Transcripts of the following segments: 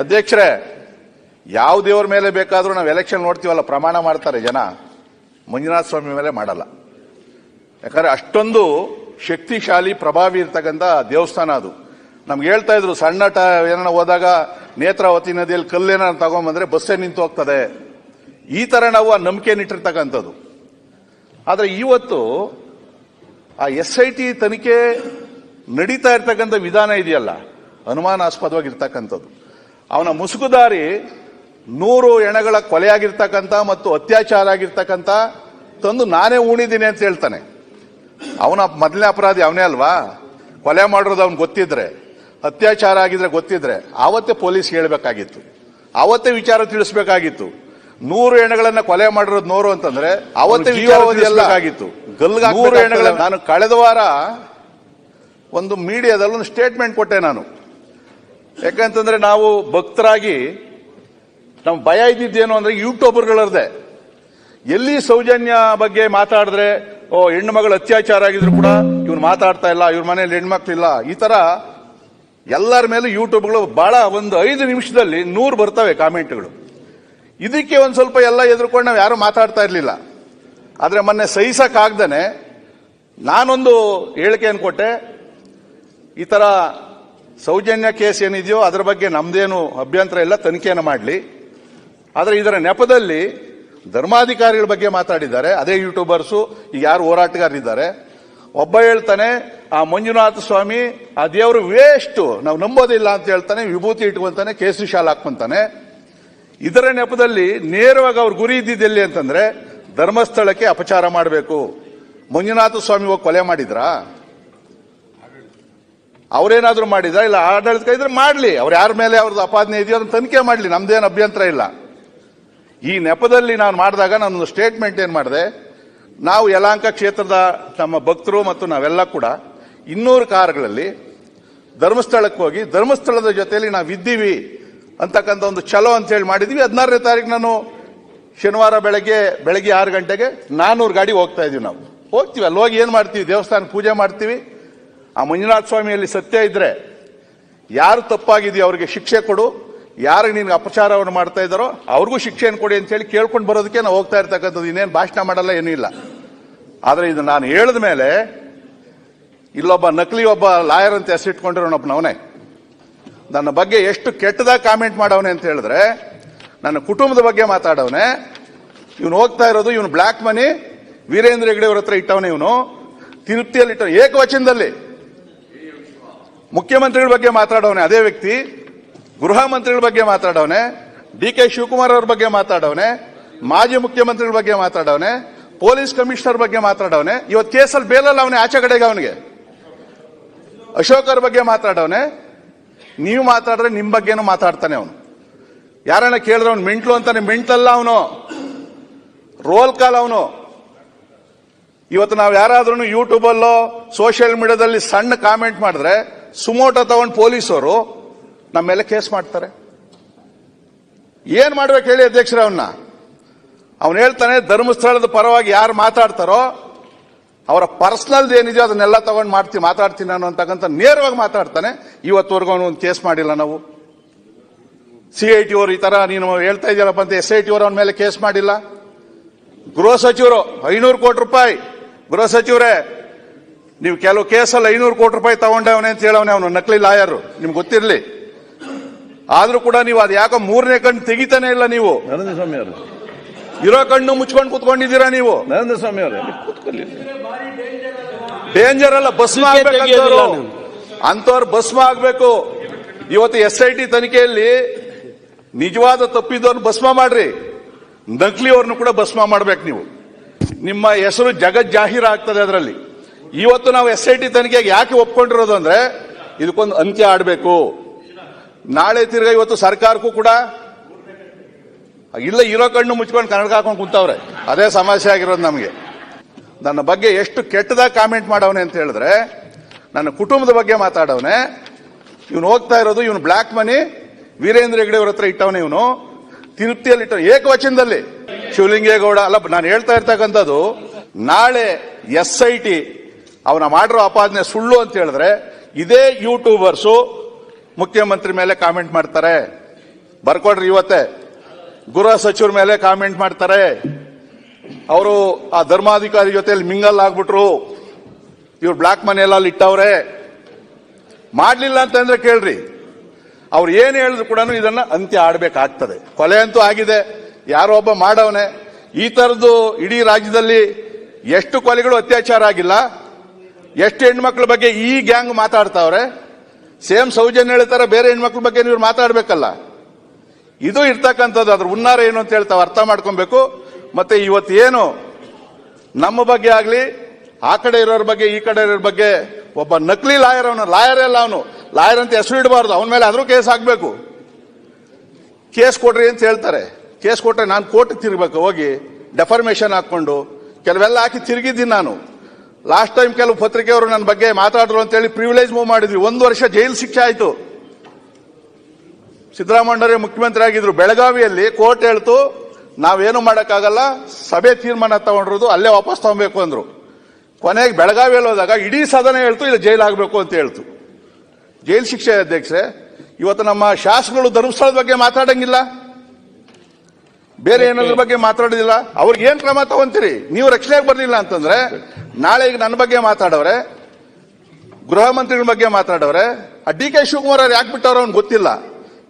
ಅಧ್ಯಕ್ಷರೇ, ಯಾವ ದೇವ್ರ ಮೇಲೆ ಬೇಕಾದರೂ ನಾವು ಎಲೆಕ್ಷನ್ ನೋಡ್ತೀವಲ್ಲ, ಪ್ರಮಾಣ ಮಾಡ್ತಾರೆ ಜನ. ಮಂಜುನಾಥ ಸ್ವಾಮಿ ಮೇಲೆ ಮಾಡಲ್ಲ. ಯಾಕಂದ್ರೆ ಅಷ್ಟೊಂದು ಶಕ್ತಿಶಾಲಿ, ಪ್ರಭಾವಿ ಇರ್ತಕ್ಕಂಥ ದೇವಸ್ಥಾನ ಅದು. ನಮ್ಗೆ ಹೇಳ್ತಾ ಇದ್ರು, ಸಣ್ಣ ಟ ಏನಾರ ಹೋದಾಗ ನೇತ್ರಾವತಿ ನದಿಯಲ್ಲಿ ಕಲ್ಲೇನ ತಗೊಂಬಂದ್ರೆ ಬಸ್ಸೇ ನಿಂತು ಹೋಗ್ತದೆ. ಈ ತರ ನಾವು ಆ ನಂಬಿಕೆ ಇಟ್ಟಿರ್ತಕ್ಕಂಥದ್ದು. ಆದ್ರೆ ಇವತ್ತು ಆ ಎಸ್ ಐ ಟಿ ತನಿಖೆ ನಡೀತಾ ಇರ್ತಕ್ಕಂಥ ವಿಧಾನ ಇದೆಯಲ್ಲ, ಅನುಮಾನಾಸ್ಪದವಾಗಿರ್ತಕ್ಕಂಥದ್ದು. ಅವನ ಮುಸುಕುದಾರಿ ನೂರು ಎಣಗಳ ಕೊಲೆಯಾಗಿರ್ತಕ್ಕಂಥ ಮತ್ತು ಅತ್ಯಾಚಾರ ಆಗಿರ್ತಕ್ಕಂಥ ತಂದು ನಾನೇ ಉಣಿದ್ದೀನಿ ಅಂತ ಹೇಳ್ತಾನೆ. ಅವನ ಮೊದಲನೇ ಅಪರಾಧಿ ಅವನೇ ಅಲ್ವಾ? ಕೊಲೆ ಮಾಡಿರೋದು ಅವ್ನು ಗೊತ್ತಿದ್ರೆ ಅತ್ಯಾಚಾರ ಆಗಿದ್ರೆ ಗೊತ್ತಿದ್ರೆ ಆವತ್ತೇ ಪೊಲೀಸ್ ಹೇಳಬೇಕಾಗಿತ್ತು. ಆವತ್ತೇ ವಿಚಾರ ತಿಳಿಸ್ಬೇಕಾಗಿತ್ತು. ನೂರು ಹೆಣಗಳನ್ನ ಕೊಲೆ ಮಾಡಿರೋದು ನೋರು ಅಂತಂದ್ರೆ ಅವತ್ತೇ ಜೀವಾವಧಿ ಎಲ್ಲ ಆಗಿತ್ತು ನೂರು ಹೆಣಗಳ ನಾನು ಕಳೆದ ವಾರ ಒಂದು ಮೀಡಿಯಾದಲ್ಲಿ ಒಂದು ಸ್ಟೇಟ್ಮೆಂಟ್ ಕೊಟ್ಟೆ ನಾನು. ಯಾಕಂತಂದ್ರೆ ನಾವು ಭಕ್ತರಾಗಿ ನಮ್ಮ ಭಯ ಇದ್ದಿದ್ದೇನು ಅಂದ್ರೆ ಯೂಟ್ಯೂಬರ್ಗಳರ್ದೆ ಎಲ್ಲಿ ಸೌಜನ್ಯ ಬಗ್ಗೆ ಮಾತಾಡಿದ್ರೆ, ಓ, ಹೆಣ್ಣು ಮಗಳು ಅತ್ಯಾಚಾರ ಆಗಿದ್ರು ಕೂಡ ಇವ್ನು ಮಾತಾಡ್ತಾ ಇಲ್ಲ, ಇವ್ರ ಮನೇಲಿ ಹೆಣ್ಮಕ್ಳಿಲ್ಲ ಈ ತರ ಎಲ್ಲರ ಮೇಲೂ ಯೂಟ್ಯೂಬ್ಗಳು ಬಹಳ ಒಂದು ಐದು ನಿಮಿಷದಲ್ಲಿ ನೂರು ಬರ್ತವೆ ಕಾಮೆಂಟ್ಗಳು. ಇದಕ್ಕೆ ಒಂದು ಸ್ವಲ್ಪ ಎಲ್ಲ ಎದುರ್ಕೊಂಡು ನಾವು ಯಾರು ಮಾತಾಡ್ತಾ ಇರ್ಲಿಲ್ಲ. ಆದ್ರೆ ಮೊನ್ನೆ ಸಹಿಸಕ್ಕಾಗ್ದೇ ನಾನೊಂದು ಹೇಳಿಕೆಯನ್ನು ಕೊಟ್ಟೆ. ಈ ತರ ಸೌಜನ್ಯ ಕೇಸ್ ಏನಿದೆಯೋ ಅದರ ಬಗ್ಗೆ ನಮ್ದೇನು ಅಭ್ಯಂತರ ಇಲ್ಲ, ತನಿಖೆಯನ್ನು ಮಾಡಲಿ. ಆದರೆ ಇದರ ನೆಪದಲ್ಲಿ ಧರ್ಮಾಧಿಕಾರಿಗಳ ಬಗ್ಗೆ ಮಾತಾಡಿದ್ದಾರೆ. ಅದೇ ಯೂಟ್ಯೂಬರ್ಸು, ಈಗ ಯಾರು ಹೋರಾಟಗಾರರಿದ್ದಾರೆ. ಒಬ್ಬ ಹೇಳ್ತಾನೆ, ಆ ಮಂಜುನಾಥ ಸ್ವಾಮಿ, ಆ ದೇವರು ವೇಸ್ಟ್ ನಾವು ನಂಬೋದಿಲ್ಲ ಅಂತ ಹೇಳ್ತಾನೆ, ವಿಭೂತಿ ಇಟ್ಕೊಂತಾನೆ, ಕೇಸರಿ ಶಾಲ್ ಹಾಕೊಂತಾನೆ ಇದರ ನೆಪದಲ್ಲಿ ನೇರವಾಗಿ ಅವ್ರ ಗುರಿ ಇದ್ದಿದ್ದೆಲ್ಲಿ ಅಂತಂದ್ರೆ ಧರ್ಮಸ್ಥಳಕ್ಕೆ ಅಪಚಾರ ಮಾಡಬೇಕು. ಮಂಜುನಾಥ ಸ್ವಾಮಿ ಹೋಗಿ ಕೊಲೆ ಮಾಡಿದ್ರಾ? ಅವ್ರೇನಾದ್ರೂ ಮಾಡಿದ್ರ ಇಲ್ಲ ಆಡಳಿತ ಇದ್ರೆ ಮಾಡ್ಲಿ. ಅವ್ರು ಯಾರ ಮೇಲೆ ಅವ್ರದ್ದು ಅಪಾದನೆ ಇದೆಯೋ ಅದನ್ನ ತನಿಖೆ ಮಾಡ್ಲಿ. ನಮ್ದೇನು ಅಭ್ಯಂತರ ಇಲ್ಲ. ಈ ನೆಪದಲ್ಲಿ ನಾನು ಮಾಡಿದಾಗ ನಾನೊಂದು ಸ್ಟೇಟ್ಮೆಂಟ್ ಏನು ಮಾಡಿದೆ? ನಾವು ಯಲಾಂಕ ಕ್ಷೇತ್ರದ ನಮ್ಮ ಭಕ್ತರು ಮತ್ತು ನಾವೆಲ್ಲ ಕೂಡ ಇನ್ನೂರು ಕಾರುಗಳಲ್ಲಿ ಧರ್ಮಸ್ಥಳಕ್ಕೆ ಹೋಗಿ ಧರ್ಮಸ್ಥಳದ ಜೊತೆಯಲ್ಲಿ ನಾವು ಇದ್ದೀವಿ ಅಂತಕ್ಕಂಥ ಒಂದು ಛಲೋ ಅಂತ ಹೇಳಿ ಮಾಡಿದ್ವಿ. ಹದಿನಾರನೇ ತಾರೀಕು ನಾನು ಶನಿವಾರ ಬೆಳಗ್ಗೆ ಬೆಳಗ್ಗೆ ಆರು ಗಂಟೆಗೆ ನಾನೂರು ಗಾಡಿ ಹೋಗ್ತಾ ಇದೀವಿ ನಾವು. ಹೋಗ್ತೀವಿ. ಅಲ್ಲಿ ಹೋಗಿ ಏನು ಮಾಡ್ತೀವಿ? ದೇವಸ್ಥಾನ ಪೂಜೆ ಮಾಡ್ತೀವಿ. ಆ ಮಂಜುನಾಥ ಸ್ವಾಮಿಯಲ್ಲಿ ಸತ್ಯ ಇದ್ರೆ ಯಾರು ತಪ್ಪಾಗಿದೆಯೋ ಅವ್ರಿಗೆ ಶಿಕ್ಷೆ ಕೊಡು ಯಾರು ನಿನ್ಗೆ ಅಪಚಾರವನ್ನು ಮಾಡ್ತಾ ಇದ್ದಾರೋ ಅವ್ರಿಗೂ ಶಿಕ್ಷೆಯನ್ನು ಕೊಡಿ ಅಂತ ಹೇಳಿ ಕೇಳ್ಕೊಂಡು ಬರೋದಕ್ಕೆ ನಾವು ಹೋಗ್ತಾ ಇರ್ತಕ್ಕಂಥದ್ದು ಇನ್ನೇನು ಭಾಷಣ ಮಾಡಲ್ಲ, ಏನೂ ಇಲ್ಲ. ಆದರೆ ಇದು ನಾನು ಹೇಳಿದ ಮೇಲೆ ಇಲ್ಲೊಬ್ಬ ನಕಲಿ ಒಬ್ಬ ಲಾಯರ್ ಅಂತ ಹೆಸರಿಟ್ಕೊಂಡಿರೋನೊಬ್ಬನವನೇ ನನ್ನ ಬಗ್ಗೆ ಎಷ್ಟು ಕೆಟ್ಟದಾಗ ಕಾಮೆಂಟ್ ಮಾಡವನೆ ಅಂತ ಹೇಳಿದ್ರೆ, ನನ್ನ ಕುಟುಂಬದ ಬಗ್ಗೆ ಮಾತಾಡವನೆ, ಇವನು ಹೋಗ್ತಾ ಇರೋದು, ಇವನು ಬ್ಲ್ಯಾಕ್ ಮನಿ, ವೀರೇಂದ್ರ ಹೆಗಡೆ ಅವ್ರ ಹತ್ರ ಇಟ್ಟವನೇ ಇವನು, ತಿರುಪ್ತಿಯಲ್ಲಿ ಇಟ್ಟವ ಏಕವಚನದಲ್ಲಿ. ಮುಖ್ಯಮಂತ್ರಿಗಳ ಬಗ್ಗೆ ಮಾತಾಡೋನೆ ಅದೇ ವ್ಯಕ್ತಿ, ಗೃಹ ಮಂತ್ರಿಗಳ ಬಗ್ಗೆ ಮಾತಾಡೋನೆ ಡಿ ಕೆ ಶಿವಕುಮಾರ್ ಅವ್ರ ಬಗ್ಗೆ ಮಾತಾಡೋನೆ ಮಾಜಿ ಮುಖ್ಯಮಂತ್ರಿಗಳ ಬಗ್ಗೆ ಮಾತಾಡೋನೆ ಪೊಲೀಸ್ ಕಮಿಷನರ್ ಬಗ್ಗೆ ಮಾತಾಡೋನೆ ಇವತ್ತು ಕೇಸಲ್ಲಿ ಬೇಲಲ್ಲ ಅವನೇ, ಆಚೆ ಕಡೆಗೆ ಅವನಿಗೆ. ಅಶೋಕ್ ಅವ್ರ ಬಗ್ಗೆ ಮಾತಾಡೋನೆ ನೀವು ಮಾತಾಡಿದ್ರೆ ನಿಮ್ಮ ಬಗ್ಗೆನೂ ಮಾತಾಡ್ತಾನೆ ಅವನು. ಯಾರನ್ನ ಕೇಳಿದ್ರೆ ಅವ್ನು ಮಿಂಟ್ಲು ಅಂತಾನೆ. ಮಿಂಟ್ಲಲ್ಲ ಅವನು. ರೋಲ್ ಕಾಲ್ ಅವನು. ಇವತ್ತು ನಾವು ಯಾರಾದ್ರೂ ಯೂಟ್ಯೂಬಲ್ಲೋ ಸೋಷಿಯಲ್ ಮೀಡಿಯಾದಲ್ಲಿ ಸಣ್ಣ ಕಾಮೆಂಟ್ ಮಾಡಿದ್ರೆ ಸುಮೋಟೋ ತಗೊಂಡು ಪೊಲೀಸರು ನಮ್ಮ ಮೇಲೆ ಕೇಸ್ ಮಾಡ್ತಾರೆ. ಏನ್ ಮಾಡ್ಬೇಕು ಹೇಳಿ ಅಧ್ಯಕ್ಷರ ಅವನ್ನ ಅವನು ಹೇಳ್ತಾನೆ, ಧರ್ಮಸ್ಥಳದ ಪರವಾಗಿ ಯಾರು ಮಾತಾಡ್ತಾರೋ, ಅವರ ಪರ್ಸನಲ್ ಏನಿದೆಯೋ ಅದನ್ನೆಲ್ಲ ತಗೊಂಡು ಮಾಡ್ತೀನಿ ಮಾತಾಡ್ತೀನಿ ನಾನು ಅಂತಕ್ಕಂಥ ನೇರವಾಗಿ ಮಾತಾಡ್ತಾನೆ. ಇವತ್ತವರೆಗೂ ಅವನು ಒಂದು ಕೇಸ್ ಮಾಡಿಲ್ಲ ನಾವು. ಸಿ ಐ ಟಿ ಅವರು ಈ ತರ ನೀನು ಹೇಳ್ತಾ ಇದೆಯಲ್ಲಪ್ಪ ಅಂತ ಎಸ್ ಐ ಟಿ ಅವರು ಅವನ ಮೇಲೆ ಕೇಸ್ ಮಾಡಿಲ್ಲ. ಗೃಹ ಸಚಿವರು ಐನೂರು ಕೋಟಿ ರೂಪಾಯಿ. ಗೃಹ ಸಚಿವರೇ ನೀವು ಕೆಲವು ಕೇಸಲ್ಲಿ ಐನೂರು ಕೋಟಿ ರೂಪಾಯಿ ತಗೊಂಡವನೆ ಅಂತ ಹೇಳವನೆ ಅವನು ನಕಲಿ ಲಾಯರ್. ನಿಮ್ಗೆ ಗೊತ್ತಿರಲಿ. ಆದ್ರೂ ಕೂಡ ನೀವು ಅದು ಯಾಕೋ ಮೂರನೇ ಕಣ್ಣು ತೆಗಿತಾನೆ ಇಲ್ಲ ನೀವು. ನರೇಂದ್ರ ಸ್ವಾಮಿ ಅವರು. ಇರೋ ಕಣ್ಣು ಮುಚ್ಕೊಂಡು ಕುತ್ಕೊಂಡಿದ್ದೀರಾ ನೀವು? ನರೇಂದ್ರ ಸ್ವಾಮಿ ಅವರು ಕೂತ್ಕೊಳ್ಳಿ. ಡೇಂಜರ್ ಅಲ್ಲ ಭಸ್ಮ ಆಗ್ಬೇಕು ಅಂತವ್ರ ಬಸ್ ನೀವು. ಅಂತವ್ರು ಭಸ್ಮ ಆಗ್ಬೇಕು. ಇವತ್ತು ಎಸ್ ಐ ಟಿ ತನಿಖೆಯಲ್ಲಿ ನಿಜವಾದ ತಪ್ಪಿದ್ದವ್ರನ್ನ ಭಸ್ಮ ಮಾಡ್ರಿ. ನಕಲಿಯವ್ರನ್ನು ಕೂಡ ಭಸ್ಮ ಮಾಡ್ಬೇಕು ನೀವು. ನಿಮ್ಮ ಹೆಸರು ಜಗತ್ ಜಾಹೀರ ಆಗ್ತದೆ ಅದರಲ್ಲಿ. ಇವತ್ತು ನಾವು ಎಸ್ ಐ ಟಿ ತನಿಖೆಗೆ ಯಾಕೆ ಒಪ್ಕೊಂಡಿರೋದು ಅಂದ್ರೆ ಇದಕ್ಕೊಂದು ಅಂತ್ಯ ಆಡಬೇಕು. ನಾಳೆ ತಿರ್ಗಾ ಇವತ್ತು ಸರ್ಕಾರಕ್ಕೂ ಕೂಡ ಇಲ್ಲ, ಇರೋ ಕಣ್ಣು ಮುಚ್ಕೊಂಡು ಕನ್ನಡ ಹಾಕೊಂಡು ಕುಂತವ್ರೆ. ಅದೇ ಸಮಸ್ಯೆ ಆಗಿರೋದು ನಮಗೆ. ನನ್ನ ಬಗ್ಗೆ ಎಷ್ಟು ಕೆಟ್ಟದಾಗ ಕಾಮೆಂಟ್ ಮಾಡವನೆ ಅಂತ ಹೇಳಿದ್ರೆ, ನನ್ನ ಕುಟುಂಬದ ಬಗ್ಗೆ ಮಾತಾಡವನೆ. ಇವನು ಹೋಗ್ತಾ ಇರೋದು, ಇವನು ಬ್ಲಾಕ್ ಮನಿ, ವೀರೇಂದ್ರ ಹೆಗ್ಡೆ ಅವ್ರ ಹತ್ರ ಇಟ್ಟವನೆ ಇವನು. ತಿರುಪ್ತಿಯಲ್ಲಿ ಇಟ್ಟ ಏಕವಚನದಲ್ಲಿ. ಶಿವಲಿಂಗೇಗೌಡ, ಅಲ್ಲ, ನಾನು ಹೇಳ್ತಾ ಇರ್ತಕ್ಕಂಥದ್ದು, ನಾಳೆ ಎಸ್ ಐ ಟಿ ಅವನ ಮಾಡಿರೋ ಅಪಾದನೆ ಸುಳ್ಳು ಅಂತ ಹೇಳಿದ್ರೆ ಇದೇ ಯೂಟ್ಯೂಬರ್ಸು ಮುಖ್ಯಮಂತ್ರಿ ಮೇಲೆ ಕಾಮೆಂಟ್ ಮಾಡ್ತಾರೆ. ಬರ್ಕೊಡ್ರಿ ಇವತ್ತೇ. ಗೃಹ ಸಚಿವರ ಮೇಲೆ ಕಾಮೆಂಟ್ ಮಾಡ್ತಾರೆ. ಅವರು ಆ ಧರ್ಮಾಧಿಕಾರಿ ಜೊತೆಲಿ ಮಿಂಗಲ್ ಆಗ್ಬಿಟ್ರು. ಇವ್ರು ಬ್ಲಾಕ್ ಮನಿ ಎಲ್ಲ ಇಟ್ಟವ್ರೆ. ಮಾಡಲಿಲ್ಲ ಅಂತಂದ್ರೆ ಕೇಳ್ರಿ. ಅವ್ರು ಏನು ಹೇಳಿದ್ರು ಕೂಡ ಇದನ್ನ ಅಂತ್ಯ ಆಡಬೇಕಾಗ್ತದೆ. ಕೊಲೆ ಅಂತೂ ಆಗಿದೆ. ಯಾರೋ ಒಬ್ಬ ಮಾಡವನೆ. ಈ ತರದ್ದು ಇಡೀ ರಾಜ್ಯದಲ್ಲಿ ಎಷ್ಟು ಕೊಲೆಗಳು ಅತ್ಯಾಚಾರ ಆಗಿಲ್ಲ. ಎಷ್ಟು ಹೆಣ್ಮಕ್ಳ ಬಗ್ಗೆ ಈ ಗ್ಯಾಂಗ್ ಮಾತಾಡ್ತಾವ್ರೆ? ಸೇಮ್ ಸೌಜನ್ಯ ಹೇಳ್ತಾರೆ ಬೇರೆ ಹೆಣ್ಮಕ್ಳ ಬಗ್ಗೆ ನೀವು ಮಾತಾಡ್ಬೇಕಲ್ಲ. ಇದು ಇರ್ತಕ್ಕಂಥದ್ದು, ಅದ್ರ ಉನ್ನಾರ ಏನು ಅಂತ ಹೇಳ್ತಾವ ಅರ್ಥ ಮಾಡ್ಕೊಬೇಕು. ಮತ್ತೆ ಇವತ್ತು ಏನು ನಮ್ಮ ಬಗ್ಗೆ ಆಗ್ಲಿ, ಆ ಕಡೆ ಇರೋರ ಬಗ್ಗೆ, ಈ ಕಡೆ ಇರೋರ ಬಗ್ಗೆ, ಒಬ್ಬ ನಕಲಿ ಲಾಯರ್ ಅವನು, ಲಾಯರ್ ಅಲ್ಲ ಅವನು. ಲಾಯರ್ ಅಂತ ಹೆಸರು ಇಡಬಾರ್ದು, ಅವನ ಮೇಲೆ ಆದರೂ ಕೇಸ್ ಆಗಬೇಕು. ಕೇಸ್ ಕೊಡ್ರಿ ಅಂತ ಹೇಳ್ತಾರೆ. ಕೇಸ್ ಕೊಟ್ರೆ ನಾನು ಕೋರ್ಟ್ ತಿರ್ಬೇಕು ಹೋಗಿ ಡೆಫರ್ಮೇಷನ್ ಹಾಕೊಂಡು ಕೆಲವೆಲ್ಲ ಹಾಕಿ ತಿರುಗಿದ್ದೀನಿ ನಾನು. ಲಾಸ್ಟ್ ಟೈಮ್ ಕೆಲವು ಪತ್ರಿಕೆಯವರು ನನ್ನ ಬಗ್ಗೆ ಮಾತಾಡಿದ್ರು ಅಂತೇಳಿ ಪ್ರಿವಿಲೇಜ್ ಮೂವ್ ಮಾಡಿದ್ವಿ. ಒಂದು ವರ್ಷ ಜೈಲು ಶಿಕ್ಷೆ ಆಯಿತು. ಸಿದ್ದರಾಮಯ್ಯರೇ ಮುಖ್ಯಮಂತ್ರಿ ಆಗಿದ್ರು ಬೆಳಗಾವಿಯಲ್ಲಿ ಕೋರ್ಟ್ ಹೇಳ್ತು, ನಾವೇನು ಮಾಡೋಕ್ಕಾಗಲ್ಲ, ಸಭೆ ತೀರ್ಮಾನ ತಗೊಂಡಿರೋದು ಅಲ್ಲೇ ವಾಪಸ್ ತಗೊಬೇಕು ಅಂದರು. ಕೊನೆಗೆ ಬೆಳಗಾವಿಯಲ್ಲಿ ಹೋದಾಗ ಇಡೀ ಸದನ ಹೇಳ್ತು, ಇಲ್ಲ ಜೈಲು ಆಗಬೇಕು ಅಂತ ಹೇಳ್ತು. ಜೈಲು ಶಿಕ್ಷೆ ಅಧ್ಯಕ್ಷರೇ, ಇವತ್ತು ನಮ್ಮ ಶಾಸಕರು ಧರ್ಮಸ್ಥಳದ ಬಗ್ಗೆ ಮಾತಾಡಂಗಿಲ್ಲ. ಬೇರೆ ಏನಾದ್ರ ಬಗ್ಗೆ ಮಾತಾಡೋದಿಲ್ಲ? ಅವ್ರಿಗೆ ಏನ್ ಕ್ರಮ ತಗೊಂತೀರಿ? ನೀವು ರಕ್ಷಣೆಗೆ ಬರ್ಲಿಲ್ಲ ಅಂತಂದ್ರೆ ನಾಳೆ ಈಗ ನನ್ನ ಬಗ್ಗೆ ಮಾತಾಡವ್ರೆ ಗೃಹ ಮಂತ್ರಿಗಳ ಬಗ್ಗೆ ಮಾತಾಡವ್ರೆ ಆ ಡಿ ಕೆ ಶಿವಕುಮಾರ್ ಅವ್ರು ಯಾಕೆ ಬಿಟ್ಟವ್ರ ಅವ್ನು ಗೊತ್ತಿಲ್ಲ.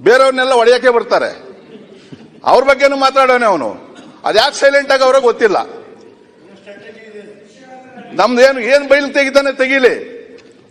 ಬೇರೆಯವ್ರನ್ನೆಲ್ಲ ಒಡೆಯಕ್ಕೆ ಬರ್ತಾರೆ. ಅವ್ರ ಬಗ್ಗೆನೂ ಮಾತಾಡೋನೆ ಅವನು. ಅದ್ಯಾಕೆ ಸೈಲೆಂಟ್ ಆಗಿ ಅವ್ರಿಗೆ ಗೊತ್ತಿಲ್ಲ. ನಮ್ದೇನು ಏನ್ ಬೈಲ್ ತೆಗಿತಾನೆ ತೆಗೀಲಿ?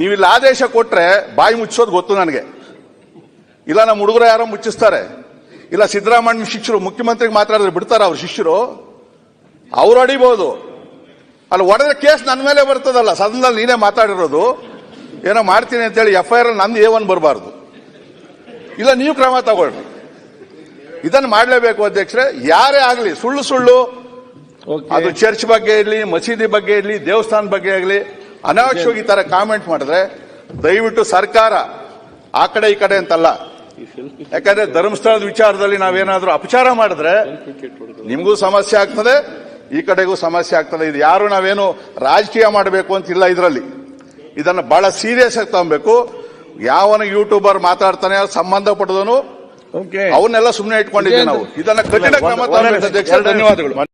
ನೀವು ಇಲ್ಲಿ ಆದೇಶ ಕೊಟ್ರೆ ಬಾಯಿ ಮುಚ್ಚೋದು ಗೊತ್ತು ನನಗೆ. ಇಲ್ಲ ನಮ್ಮ ಹುಡುಗರು ಯಾರೋ ಮುಚ್ಚಿಸ್ತಾರೆ. ಇಲ್ಲ ಸಿದ್ದರಾಮಯ್ಯ ಶಿಷ್ಯರು ಮುಖ್ಯಮಂತ್ರಿಗೆ ಮಾತಾಡಿದ್ರೆ ಬಿಡ್ತಾರ ಅವ್ರ ಶಿಷ್ಯರು. ಅವ್ರು ಅಡಿಬಹುದು ಅಲ್ಲಿ ಒಡೆದ್ರೆ ಕೇಸ್ ನನ್ನ ಮೇಲೆ ಬರ್ತದಲ್ಲ ಸದನದಲ್ಲಿ ನೀನೇ ಮಾತಾಡಿರೋದು. ಏನೋ ಮಾಡ್ತೀನಿ ಅಂತೇಳಿ ಎಫ್ ಐ ಆರ್ ನಂದು ಎ ಒನ್ ಬರಬಾರ್ದು. ಇಲ್ಲ ನೀವು ಕ್ರಮ ತಗೊಳ್ರಿ. ಇದನ್ನು ಮಾಡಲೇಬೇಕು ಅಧ್ಯಕ್ಷರೇ. ಯಾರೇ ಆಗಲಿ ಸುಳ್ಳು ಸುಳ್ಳು. ಅದು ಚರ್ಚ್ ಬಗ್ಗೆ ಇರಲಿ ಮಸೀದಿ ಬಗ್ಗೆ ಇರಲಿ ದೇವಸ್ಥಾನ ಬಗ್ಗೆ ಆಗಲಿ ಅನಾವಶ್ಯವಾಗಿ ಈ ತರ ಕಾಮೆಂಟ್ ಮಾಡಿದ್ರೆ ದಯವಿಟ್ಟು ಸರ್ಕಾರ ಆ ಕಡೆ ಈ ಕಡೆ ಅಂತಲ್ಲ. ಯಾಕಂದ್ರೆ ಧರ್ಮಸ್ಥಳದ ವಿಚಾರದಲ್ಲಿ ನಾವೇನಾದ್ರೂ ಅಪಚಾರ ಮಾಡಿದ್ರೆ ನಿಮಗೂ ಸಮಸ್ಯೆ ಆಗ್ತದೆ ಈ ಕಡೆಗೂ ಸಮಸ್ಯೆ ಆಗ್ತದೆ. ಇದು ಯಾರು ನಾವೇನು ರಾಜಕೀಯ ಮಾಡಬೇಕು ಅಂತಿಲ್ಲ ಇದರಲ್ಲಿ. ಇದನ್ನ ಬಹಳ ಸೀರಿಯಸ್ ಆಗಿ ತಗೊಬೇಕು. ಯಾವನ ಯೂಟ್ಯೂಬರ್ ಮಾತಾಡ್ತಾನೆ ಸಂಬಂಧ ಸಂಬಂಧಪಟ್ಟದನು ಅವನ್ನೆಲ್ಲ ಸುಮ್ಮನೆ ಇಟ್ಕೊಂಡಿದ್ದೀವಿ ನಾವು. ಇದನ್ನ ಕಠಿಣ ಕ್ರಮ ಅಧ್ಯಕ್ಷ ಧನ್ಯವಾದಗಳು.